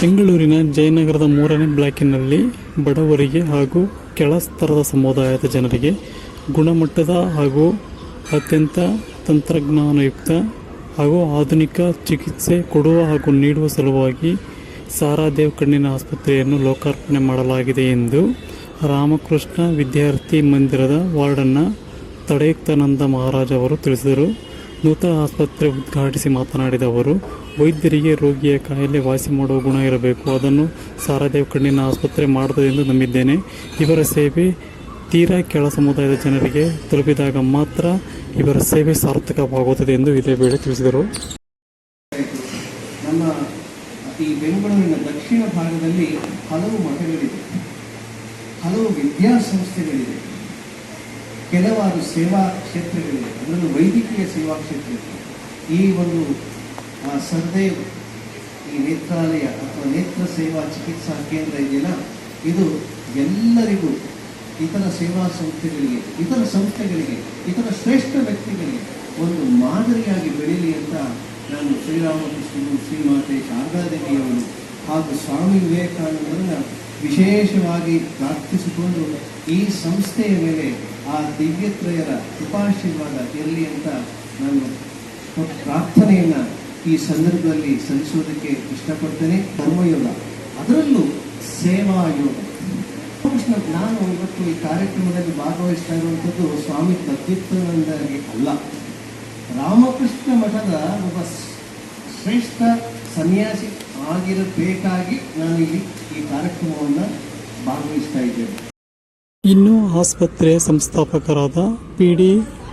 ಬೆಂಗಳೂರಿನ ಜಯನಗರದ ಮೂರನೇ ಬ್ಲಾಕಿನಲ್ಲಿ ಬಡವರಿಗೆ ಹಾಗೂ ಕೆಳ ಸ್ತರದ ಸಮುದಾಯದ ಜನರಿಗೆ ಗುಣಮಟ್ಟದ ಹಾಗೂ ಅತ್ಯಂತ ತಂತ್ರಜ್ಞಾನಯುಕ್ತ ಹಾಗೂ ಆಧುನಿಕ ಚಿಕಿತ್ಸೆ ಕೊಡುವ ಹಾಗೂ ನೀಡುವ ಸಲುವಾಗಿ ಸಾರಾದೇವ್ ಕಣ್ಣಿನ ಆಸ್ಪತ್ರೆಯನ್ನು ಲೋಕಾರ್ಪಣೆ ಮಾಡಲಾಗಿದೆ ಎಂದು ರಾಮಕೃಷ್ಣ ವಿದ್ಯಾರ್ಥಿ ಮಂದಿರದ ವಾರ್ಡನ್ನ ತಡೆಯುಕ್ತಾನಂದ ಮಹಾರಾಜ್ ಅವರು ತಿಳಿಸಿದರು. ನೂತನ ಆಸ್ಪತ್ರೆ ಉದ್ಘಾಟಿಸಿ ಮಾತನಾಡಿದ ಅವರು, ವೈದ್ಯರಿಗೆ ರೋಗಿಯ ಕಾಯಿಲೆ ವಾಸಿ ಮಾಡುವ ಗುಣ ಇರಬೇಕು. ಅದನ್ನು ಸಾರಾದೇವ್ ಕಣ್ಣಿನ ಆಸ್ಪತ್ರೆ ಮಾಡುತ್ತದೆ ಎಂದು ನಂಬಿದ್ದೇನೆ. ಇವರ ಸೇವೆ ತೀರಾ ಕೆಳ ಸಮುದಾಯದ ಜನರಿಗೆ ತಲುಪಿದಾಗ ಮಾತ್ರ ಇವರ ಸೇವೆ ಸಾರ್ಥಕವಾಗುತ್ತದೆ ಎಂದು ಇದೇ ವೇಳೆ ತಿಳಿಸಿದರು. ನಮ್ಮ ಈ ಬೆಂಗಳೂರಿನ ದಕ್ಷಿಣ ಭಾಗದಲ್ಲಿ ಹಲವು ಮಠಗಳಿವೆ. ಹಲವು ವಿದ್ಯಾಸಂಸ್ಥೆಗಳಿದೆ ಕೆಲವಾರು ಸೇವಾ ಕ್ಷೇತ್ರಗಳಿವೆ ಅದರಲ್ಲೂ ವೈದ್ಯಕೀಯ ಸೇವಾ ಕ್ಷೇತ್ರ ಇದೆ. ಈ ಒಂದು ಸರ್ದೇವ್ ಈ ನೇತ್ರಾಲಯ ಅಥವಾ ನೇತ್ರ ಸೇವಾ ಚಿಕಿತ್ಸಾ ಕೇಂದ್ರ ಇದೆಯಲ್ಲ, ಇದು ಎಲ್ಲರಿಗೂ ಇತರ ಸೇವಾ ಸಂಸ್ಥೆಗಳಿಗೆ, ಇತರ ಸಂಸ್ಥೆಗಳಿಗೆ, ಇತರ ಶ್ರೇಷ್ಠ ವ್ಯಕ್ತಿಗಳಿಗೆ ಒಂದು ಮಾದರಿಯಾಗಿ ಬೆಳೀಲಿ ಅಂತ ನಾನು ಶ್ರೀರಾಮಕೃಷ್ಣನು ಶ್ರೀಮಾತೆ ಶಾರದಾದೇವಿಯವರು ಹಾಗೂ ಸ್ವಾಮಿ ವಿವೇಕಾನಂದರನ್ನು ವಿಶೇಷವಾಗಿ ಪ್ರಾರ್ಥಿಸಿಕೊಂಡು ಈ ಸಂಸ್ಥೆಯ ಮೇಲೆ ಆ ದಿವ್ಯತ್ರಯರ ಕೃಪಾಶೀರ್ವಾದ ಇರಲಿ ಅಂತ ನಾನು ಪ್ರಾರ್ಥನೆಯನ್ನು ಈ ಸಂದರ್ಭದಲ್ಲಿ ಸಲ್ಲಿಸೋದಕ್ಕೆ ಇಷ್ಟಪಡ್ತೇನೆ. ಕರ್ಮಯೋಗ ಅದರಲ್ಲೂ ಸೇವಾ ಯೋಗ. ನಾನು ಇವತ್ತು ಈ ಕಾರ್ಯಕ್ರಮದಲ್ಲಿ ಭಾಗವಹಿಸ್ತಾ ಇರುವಂಥದ್ದು ಸ್ವಾಮಿ ತದ್ವಿತ್ತಾನಂದರಿಗೆ ಅಲ್ಲ. ರಾಮಕೃಷ್ಣ ಮಠದ ಒಬ್ಬ ಶ್ರೇಷ್ಠ ಸನ್ಯಾಸಿ ಆಗಿರಬೇಕಾಗಿ ನಾನು ಇಲ್ಲಿ ಈ ಕಾರ್ಯಕ್ರಮವನ್ನು ಭಾಗವಹಿಸ್ತಾ ಇದ್ದೇನೆ. ಇನ್ನು ಆಸ್ಪತ್ರೆಯ ಸಂಸ್ಥಾಪಕರಾದ ಪಿ ಡಿ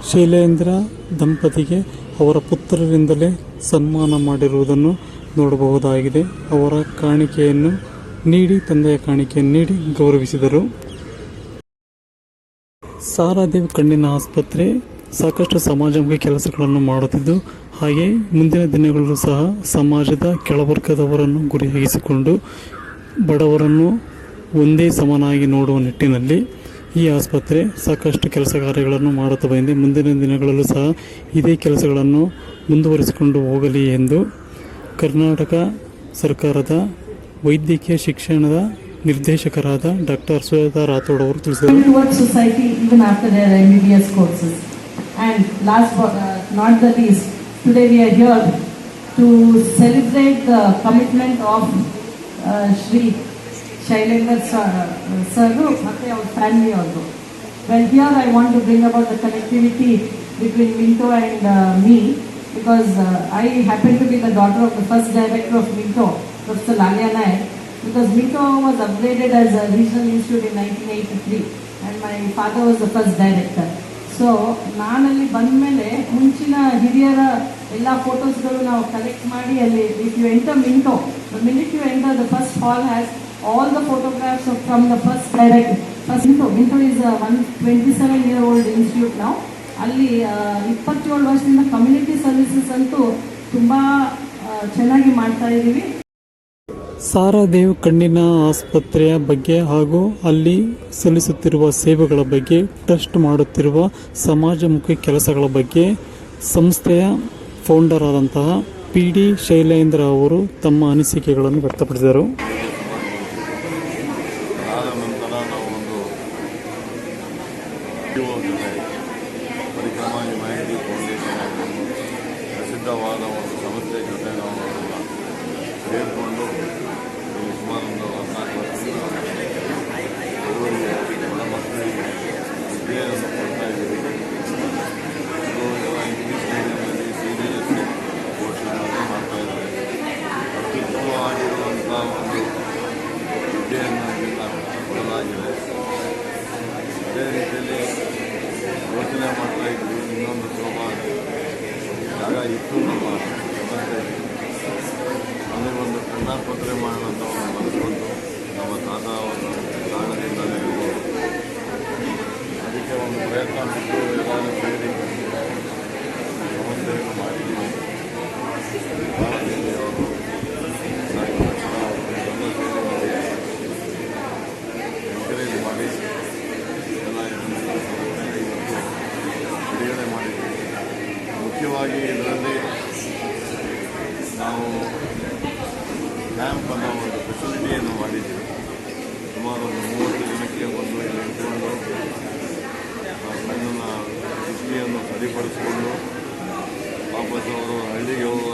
ಶೈಲೇಂದ್ರ ದಂಪತಿಗೆ ಅವರ ಪುತ್ರರಿಂದಲೇ ಸನ್ಮಾನ ಮಾಡಿರುವುದನ್ನು ನೋಡಬಹುದಾಗಿದೆ. ಅವರ ಕಾಣಿಕೆಯನ್ನು ನೀಡಿ, ತಂದೆಯ ಕಾಣಿಕೆಯನ್ನು ನೀಡಿ ಗೌರವಿಸಿದರು. ಸಾರಾದೇವ್ ಕಣ್ಣಿನ ಆಸ್ಪತ್ರೆ ಸಾಕಷ್ಟು ಸಮಾಜಮುಖಿ ಕೆಲಸಗಳನ್ನು ಮಾಡುತ್ತಿದ್ದು, ಹಾಗೆ ಮುಂದಿನ ದಿನಗಳಲ್ಲೂ ಸಹ ಸಮಾಜದ ಕೆಳವರ್ಗದವರನ್ನು ಗುರಿಯಾಗಿಸಿಕೊಂಡು ಬಡವರನ್ನು ಒಂದೇ ಸಮನಾಗಿ ನೋಡುವ ನಿಟ್ಟಿನಲ್ಲಿ ಈ ಆಸ್ಪತ್ರೆ ಸಾಕಷ್ಟು ಕೆಲಸ ಕಾರ್ಯಗಳನ್ನು ಮಾಡುತ್ತಾ ಬಂದಿದೆ. ಮುಂದಿನ ದಿನಗಳಲ್ಲೂ ಸಹ ಇದೇ ಕೆಲಸಗಳನ್ನು ಮುಂದುವರಿಸಿಕೊಂಡು ಹೋಗಲಿ ಎಂದು ಕರ್ನಾಟಕ ಸರ್ಕಾರದ ವೈದ್ಯಕೀಯ ಶಿಕ್ಷಣದ ನಿರ್ದೇಶಕರಾದ ಡಾಕ್ಟರ್ ಸುಜಾತಾ ರಾಥೋಡ್ ಅವರು ತಿಳಿಸಿದರು ಶೈಲೇಂದರ್ ಸರ್ ಸರ್ ಮತ್ತೆ ಅವ್ರ ಫ್ಯಾಮಿಲಿ ಅವರು well here I want to bring about the connectivity between Minto and me because I happen to be the daughter of the first director of Minto professor ಲಾಲ್ಯಾನಾಯ್ because Minto was upgraded as a regional institute in nineteen eighty three and my father was the first director so ನಾನಲ್ಲಿ ಬಂದ ಮೇಲೆ ಮುಂಚಿನ ಹಿರಿಯರ ಎಲ್ಲ ಫೋಟೋಸ್ಗಳು ನಾವು collect ಮಾಡಿ ಅಲ್ಲಿ if you enter Minto minute you enter the first hall has all the photographs from the first first first Minto is is one twenty seven year old institute ನಾವು ಅಲ್ಲಿ ಇಪ್ಪತ್ತೇಳು ವರ್ಷದಿಂದ ಕಮ್ಯುನಿಟಿ ಸರ್ವಿಸಸ್ ಅಂತೂ ತುಂಬ ಚೆನ್ನಾಗಿ ಮಾಡ್ತಾ ಇದ್ದೀವಿ. ಸಾರಾದೇವ್ ಕಣ್ಣಿನ ಆಸ್ಪತ್ರೆಯ ಬಗ್ಗೆ ಹಾಗೂ ಅಲ್ಲಿ ಸಲ್ಲಿಸುತ್ತಿರುವ ಸೇವೆಗಳ ಬಗ್ಗೆ ಟ್ರಸ್ಟ್ ಮಾಡುತ್ತಿರುವ ಸಮಾಜಮುಖಿ ಕೆಲಸಗಳ ಬಗ್ಗೆ ಸಂಸ್ಥೆಯ ಫೌಂಡರ್ ಆದಂತಹ ಪಿ ಡಿ ಶೈಲೇಂದ್ರ ಅವರು ತಮ್ಮ ಅನಿಸಿಕೆಗಳನ್ನು ವ್ಯಕ್ತಪಡಿಸಿದರು ಆದ ನಂತರ ನಾವು ಒಂದು PO ಜೊತೆ ಪರಿಕ್ರಮಾಗಿ ಮಾಹಿತಿ ಫೌಂಡೇಶನ್ ಆಗಿರ್ಬೋದು ಪ್ರಸಿದ್ಧವಾದ ಒಂದು ಸಂಸ್ಥೆ ಜೊತೆ ನಾವು ಸೇರಿಕೊಂಡು ಸುಮಾರು ಒಂದು ಹದಿನಾಲ್ಕು ವರ್ಷದಿಂದ ಬಡ ಮಕ್ಕಳಿಗೆ ವಿದ್ಯೆಯನ್ನು ಕೊಡ್ತಾ ಇದ್ದೀವಿ. ಇಂಗ್ಲೀಷ್ ಮೀಡಿಯಂನಲ್ಲಿ ಸಿ ಬಿ ಎಸ್ ಸಿ ಕೋರ್ಸ್ಗಳನ್ನು ಮಾಡ್ತಾ ಇದ್ದಾರೆ. ಅತ್ಯುತ್ತಮವಾಗಿರುವಂಥ ಒಂದು ಅದೇ ರೀತಿಯಲ್ಲಿ ಯೋಚನೆ ಮಾಡ್ತಾ ಇದ್ವಿ ಇನ್ನೊಂದು ಶೋಭಾ ಇತ್ತು. ನಮ್ಮ ಅಲ್ಲಿ ಒಂದು ಕಣ್ಣಾಸ್ಪತ್ರೆ ಮಾಡೋಣ ಒಂದು ಬಂತು ನಮ್ಮ ತಾತ ಒಂದು ಕಾರಣದಿಂದಲೇ ಅದಕ್ಕೆ ಒಂದು ಪ್ರಯತ್ನ ಬಿಟ್ಟು ಎಲ್ಲರೂ ಸೇರಿ ಸಮಸ್ಯೆಯನ್ನು ಮಾಡಿದ್ದೀವಿ ಭಾರತೀಯವರು ಮಾಡಿ. ಎಲ್ಲ ಬಿಡುಗಡೆ ಮಾಡಿದ್ದೀವಿ ಮಾಡಿ ನಾವು ಕ್ಯಾಂಪ್ ಅನ್ನೋ ಒಂದು ಫೆಸಿಲಿಟಿಯನ್ನು ಮಾಡಿದ್ದೀವಿ ಸುಮಾರು ಒಂದು ಮೂವತ್ತು ಜನಕ್ಕೆ ಒಂದು ಇಲ್ಲಿ ಇಟ್ಕೊಂಡು ಕಣ್ಣನ್ನು ದೃಷ್ಟಿಯನ್ನು ಸರಿಪಡಿಸಿಕೊಂಡು ವಾಪಸ್ ಅವರು ಹಳ್ಳಿಗೆ ಹೋಗುವ